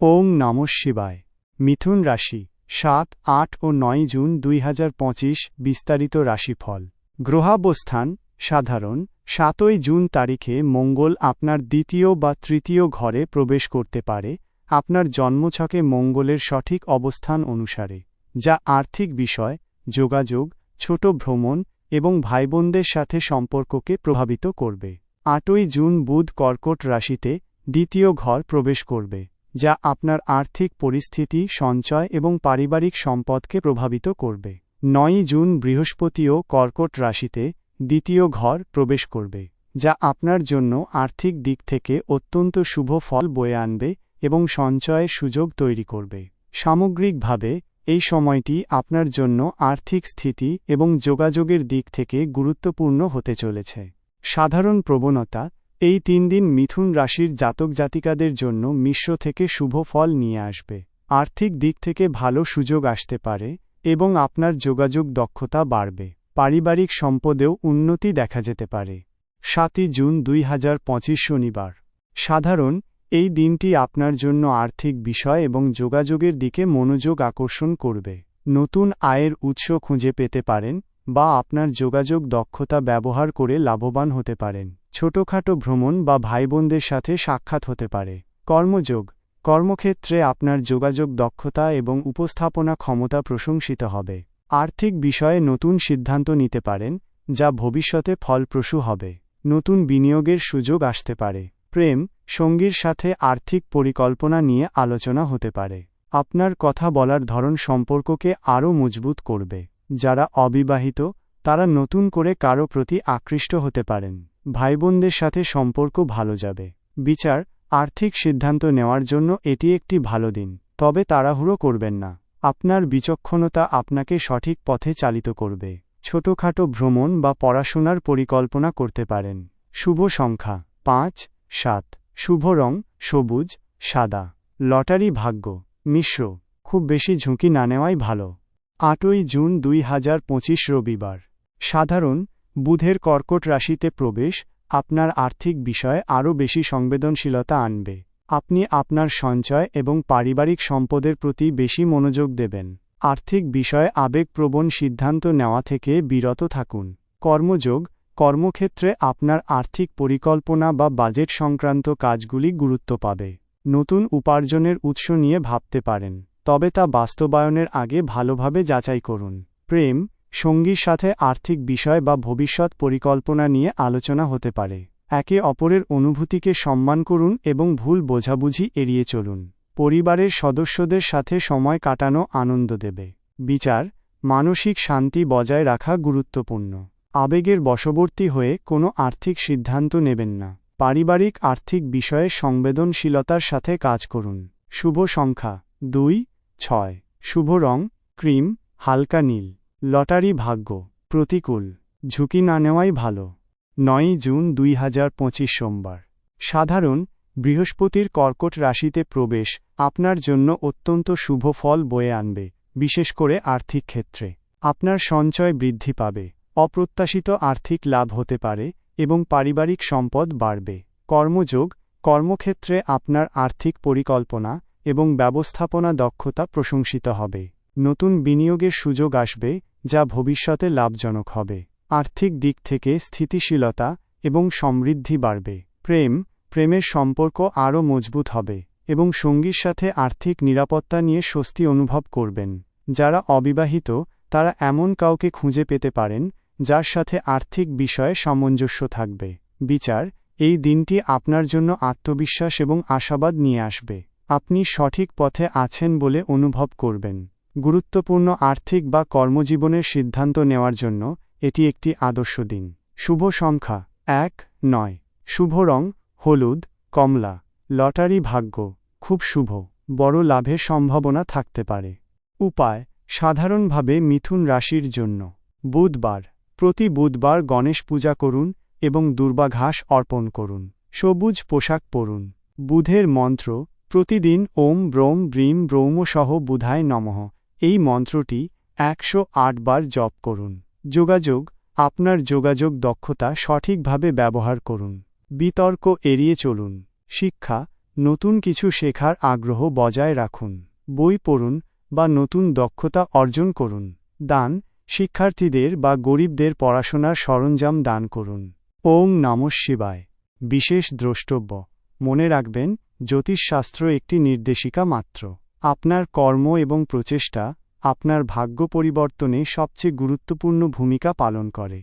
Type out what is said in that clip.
ওং নম শিবায়। মিথুন রাশি, সাত, আট ও নয় জুন দুই হাজার পঁচিশ বিস্তারিত রাশিফল। গ্রহাবস্থান, সাধারণ, সাতই জুন তারিখে মঙ্গল আপনার দ্বিতীয় বা তৃতীয় ঘরে প্রবেশ করতে পারে, আপনার জন্মছকে মঙ্গলের সঠিক অবস্থান অনুসারে, যা আর্থিক বিষয়, যোগাযোগ, ছোট ভ্রমণ এবং ভাইবোনদের সাথে সম্পর্ককে প্রভাবিত করবে। আটই জুন বুধ কর্কট রাশিতে দ্বিতীয় ঘর প্রবেশ করবে। যা আপনার আর্থিক পরিস্থিতি, সঞ্চয় এবং পারিবারিক সম্পদকে প্রভাবিত করবে। নয়ই জুন বৃহস্পতিও কর্কট রাশিতে দ্বিতীয় ঘর প্রবেশ করবে, যা আপনার জন্য আর্থিক দিক থেকে অত্যন্ত শুভ ফল বয়ে আনবে এবং সঞ্চয়ের সুযোগ তৈরি করবে। সামগ্রিকভাবে, এই সময়টি আপনার জন্য আর্থিক স্থিতি এবং যোগাযোগের দিক থেকে গুরুত্বপূর্ণ হতে চলেছে। সাধারণ প্রবণতা এই তিন দিন মিথুন রাশির জাতক জাতিকাদের জন্য মিশ্র থেকে শুভ ফল নিয়ে আসবে। আর্থিক দিক থেকে ভালো সুযোগ আসতে পারে এবং আপনার যোগাযোগ দক্ষতা বাড়বে। পারিবারিক সম্পদেও উন্নতি দেখা যেতে পারে। সাতই জুন দুই হাজার পঁচিশ শনিবার। সাধারণ, এই দিনটি আপনার জন্য আর্থিক বিষয় এবং যোগাযোগের দিকে মনোযোগ আকর্ষণ করবে। নতুন আয়ের উৎস খুঁজে পেতে পারেন বা আপনার যোগাযোগ দক্ষতা ব্যবহার করে লাভবান হতে পারেন। ছোটখাটো ভ্রমণ বা ভাইবোনদের সাথে সাক্ষাৎ হতে পারে। কর্মযোগ। কর্মক্ষেত্রে আপনার যোগাযোগ দক্ষতা এবং উপস্থাপনা ক্ষমতা প্রশংসিত হবে। আর্থিক বিষয়ে নতুন সিদ্ধান্ত নিতে পারেন, যা ভবিষ্যতে ফলপ্রসূ হবে। নতুন বিনিয়োগের সুযোগ আসতে পারে। প্রেম, সঙ্গীর সাথে আর্থিক পরিকল্পনা নিয়ে আলোচনা হতে পারে। আপনার কথা বলার ধরন সম্পর্ককে আরও মজবুত করবে। যারা অবিবাহিত, তারা নতুন করে কারও প্রতি আকৃষ্ট হতে পারেন। ভাইবোনদের সাথে সম্পর্ক ভালো যাবে। বিচার, আর্থিক সিদ্ধান্ত নেওয়ার জন্য এটি একটি ভালো দিন, তবে তাড়াহুড়ো করবেন না। আপনার বিচক্ষণতা আপনাকে সঠিক পথে চালিত করবে। ছোটখাটো ভ্রমণ বা পড়াশোনার পরিকল্পনা করতে পারেন। শুভ সংখ্যা, পাঁচ, সাত। শুভ রং, সবুজ, সাদা। লটারি ভাগ্য, মিশ্র। খুব বেশি ঝুঁকি না নেওয়াই ভালো। আটই জুন দুই হাজার পঁচিশ রবিবার। সাধারণ বুধের কর্কট রাশিতে প্রবেশ, আপনার আর্থিক বিষয়ে আরও বেশি সংবেদনশীলতা আনবে। আপনি আপনার সঞ্চয় এবং পারিবারিক সম্পদের প্রতি বেশি মনোযোগ দেবেন। আর্থিক বিষয়ে আবেগপ্রবণ সিদ্ধান্ত নেওয়া থেকে বিরত থাকুন। কর্মযোগ, কর্মক্ষেত্রে আপনার আর্থিক পরিকল্পনা বা বাজেট সংক্রান্ত কাজগুলি গুরুত্ব পাবে। নতুন উপার্জনের উৎস নিয়ে ভাবতে পারেন, তবে তা বাস্তবায়নের আগে ভালোভাবে যাচাই করুন। প্রেম সঙ্গীর সাথে আর্থিক বিষয় বা ভবিষ্যৎ পরিকল্পনা নিয়ে আলোচনা হতে পারে। একে অপরের অনুভূতিকে সম্মান করুন এবং ভুল বোঝাবুঝি এড়িয়ে চলুন। পরিবারের সদস্যদের সাথে সময় কাটানো আনন্দ দেবে। বিচার, মানসিক শান্তি বজায় রাখা গুরুত্বপূর্ণ। আবেগের বশবর্তী হয়ে কোনো আর্থিক সিদ্ধান্ত নেবেন না। পারিবারিক আর্থিক বিষয়ে সংবেদনশীলতার সাথে কাজ করুন। শুভ সংখ্যা দুই, ছয়। শুভ রং, ক্রিম, হালকা নীল। লটারি ভাগ্য, প্রতিকূল, ঝুঁকি না নেওয়াই ভালো। নয়ই জুন দুই হাজার পঁচিশ সোমবার। সাধারণ, বৃহস্পতির কর্কট রাশিতে প্রবেশ আপনার জন্য অত্যন্ত শুভ ফল বয়ে আনবে, বিশেষ করে আর্থিক ক্ষেত্রে। আপনার সঞ্চয় বৃদ্ধি পাবে, অপ্রত্যাশিত আর্থিক লাভ হতে পারে এবং পারিবারিক সম্পদ বাড়বে। কর্মযোগ, কর্মক্ষেত্রে আপনার আর্থিক পরিকল্পনা এবং ব্যবস্থাপনা দক্ষতা প্রশংসিত হবে। নতুন বিনিয়োগের সুযোগ আসবে যা ভবিষ্যতে লাভজনক হবে। আর্থিক দিক থেকে স্থিতিশীলতা এবং সমৃদ্ধি বাড়বে। প্রেম, প্রেমের সম্পর্ক আরও মজবুত হবে এবং সঙ্গীর সাথে আর্থিক নিরাপত্তা নিয়ে স্বস্তি অনুভব করবেন। যারা অবিবাহিত, তারা এমন কাউকে খুঁজে পেতে পারেন, যার সাথে আর্থিক বিষয়ে সামঞ্জস্য থাকবে। বিচার, এই দিনটি আপনার জন্য আত্মবিশ্বাস এবং আশাবাদ নিয়ে আসবে। আপনি সঠিক পথে আছেন বলে অনুভব করবেন। গুরুত্বপূর্ণ আর্থিক বা কর্মজীবনের সিদ্ধান্ত নেওয়ার জন্য এটি একটি আদর্শ দিন। শুভ সংখ্যা এক, নয়। শুভ রং, হলুদ, কমলা। লটারি ভাগ্য, খুব শুভ। বড় লাভের সম্ভাবনা থাকতে পারে। উপায়, সাধারণভাবে মিথুন রাশির জন্য। বুধবার, প্রতি বুধবার গণেশ পূজা করুন এবং দুর্বাঘাস অর্পণ করুন। সবুজ পোশাক পরুন। বুধের মন্ত্র, প্রতিদিন ওম ব্রোম ব্রিম ব্রৌম সহ বুধায় নমঃ। এই মন্ত্রটি একশো আট বার জপ করুন। যোগাযোগ, আপনার যোগাযোগ দক্ষতা সঠিকভাবে ব্যবহার করুন। বিতর্ক এড়িয়ে চলুন। শিক্ষা, নতুন কিছু শেখার আগ্রহ বজায় রাখুন। বই পড়ুন বা নতুন দক্ষতা অর্জন করুন। দান, শিক্ষার্থীদের বা গরিবদের পড়াশোনার সরঞ্জাম দান করুন। ওং নমঃ শিবায়। বিশেষ দ্রষ্টব্য। মনে রাখবেন, জ্যোতিষশাস্ত্র একটি নির্দেশিকা মাত্র। আপনার কর্ম এবং প্রচেষ্টা আপনার ভাগ্য পরিবর্তনে সবচেয়ে গুরুত্বপূর্ণ ভূমিকা পালন করে।